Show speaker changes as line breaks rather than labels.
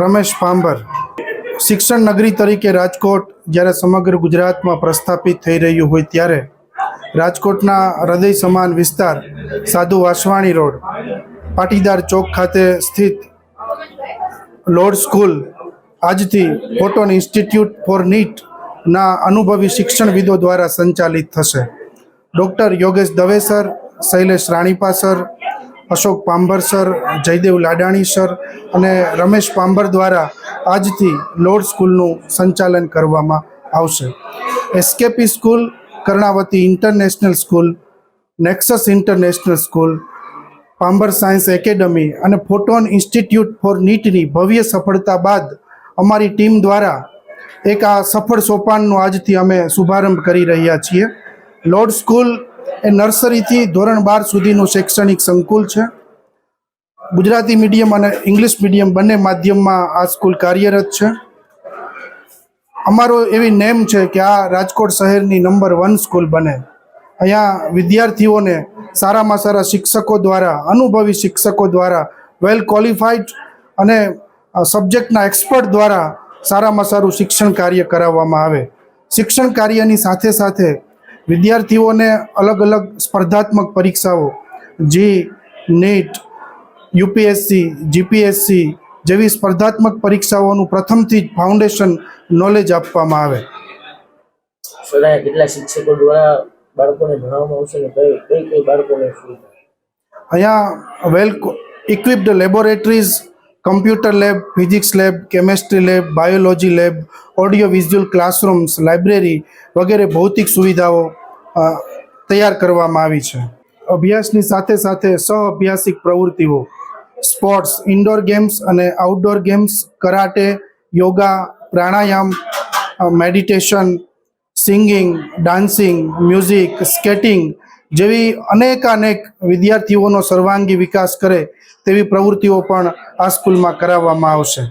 રમેશ પાંભર. શિક્ષણ નગરી તરીકે રાજકોટ જ્યારે સમગ્ર ગુજરાતમાં પ્રસ્થાપિત થઈ રહ્યું હોય ત્યારે રાજકોટના હૃદય સમાન વિસ્તાર સાધુ વાસવાણી રોડ, પાટીદાર ચોક ખાતે સ્થિત લોર્ડ સ્કૂલ, આજથી ફોટોન ઇન્સ્ટિટ્યૂટ ફોર નીટ ના અનુભવી શિક્ષણવિદો દ્વારા સંચાલિત થશે. Doctor Yogesh Dave sir, Shailesh Ranipa sir Ashok Pambhar sir, Jaydev Ladani sir અને રમેશ પાંભર દ્વારા આજથી લોર્ડ સ્કૂલનું સંચાલન કરવામાં આવશે. SKP school, Karnavati international school Nexus international school, Pambhar science academy અને ફોટોન ઇન્સ્ટિટ્યૂટ ફોર નીટની ભવ્ય સફળતા બાદ અમારી ટીમ દ્વારા એક આ સફળ સોપાનનો આજથી અમે શુભારંભ કરી રહ્યા છીએ. લોર્ડ સ્કૂલ એ નર્સરીથી ધોરણ બાર સુધીનું શૈક્ષણિક સંકુલ છે. ગુજરાતી મીડિયમ અને ઇંગ્લિશ મીડિયમ બંને માધ્યમમાં આ સ્કૂલ કાર્યરત છે. અમારો એવી નેમ છે કે આ રાજકોટ શહેરની નંબર વન સ્કૂલ બને. અહીંયા વિદ્યાર્થીઓને સારામાં સારા શિક્ષકો દ્વારા, અનુભવી શિક્ષકો દ્વારા વેલ ક્વોલિફાઈડ અને સબ્જેક્ટના એક્સપર્ટ દ્વારા સારામાં સારું શિક્ષણ કાર્ય કરાવવામાં આવે. શિક્ષણ કાર્યની સાથે સાથે વિદ્યાર્થીઓને અલગ અલગ સ્પર્ધાત્મક પરીક્ષાઓ જી નીટ યુપીએસસી જીપીએસસી જેવી સ્પર્ધાત્મક પરીક્ષાઓનું પ્રથમથી જ ફાઉન્ડેશન નોલેજ આપવામાં આવે.
કેટલા શિક્ષકો દ્વારા બાળકોને ભણાવવામાં આવશે ને કઈ કઈ કઈ બાળકોને
અહીંયા well equipped laboratories computer lab physics lab chemistry lab biology lab audio visual classrooms library વગેરે ભૌતિક સુવિધાઓ તૈયાર કરવામાં આવી છે. અભ્યાસની સાથે સાથે સહ અભ્યાસિક પ્રવૃત્તિઓ, સ્પોર્ટ્સ, ઇન્ડોર ગેમ્સ અને આઉટડોર ગેમ્સ, કરાટે, યોગા, પ્રાણાયામ meditation, singing, dancing, music, skating જેવી અનેકાનેક વિદ્યાર્થીઓનો સર્વાંગી વિકાસ કરે તેવી પ્રવૃત્તિઓ પણ આ સ્કૂલમાં કરાવવામાં આવશે.